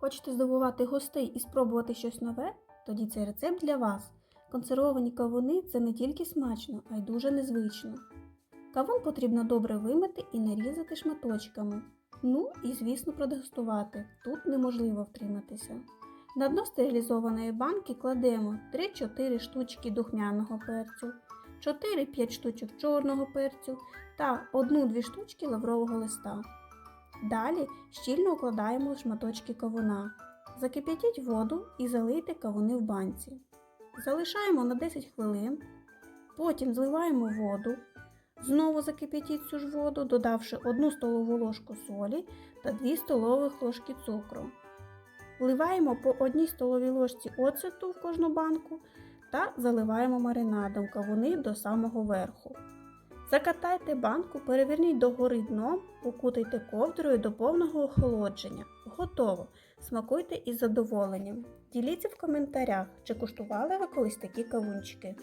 Хочете здивувати гостей і спробувати щось нове? Тоді цей рецепт для вас. Консервовані кавуни це не тільки смачно, а й дуже незвично. Кавун потрібно добре вимити і нарізати шматочками. Ну і, звісно, продегустувати. Тут неможливо втриматися. На дно стерилізованої банки кладемо 3-4 штучки духмяного перцю, 4-5 штучок чорного перцю та 1-2 штучки лаврового листа. Далі щільно укладаємо шматочки кавуна. Закип'ятіть воду і залийте кавуни в банці. Залишаємо на 10 хвилин. Потім зливаємо воду. Знову закип'ятіть цю ж воду, додавши 1 столову ложку солі та 2 столових ложки цукру. Вливаємо по 1 столовій ложці оцету в кожну банку та заливаємо маринадом кавуни до самого верху. Закатайте банку, переверніть догори дном, укутайте ковдрою до повного охолодження. Готово! Смакуйте із задоволенням. Діліться в коментарях, чи куштували ви колись такі кавунчики.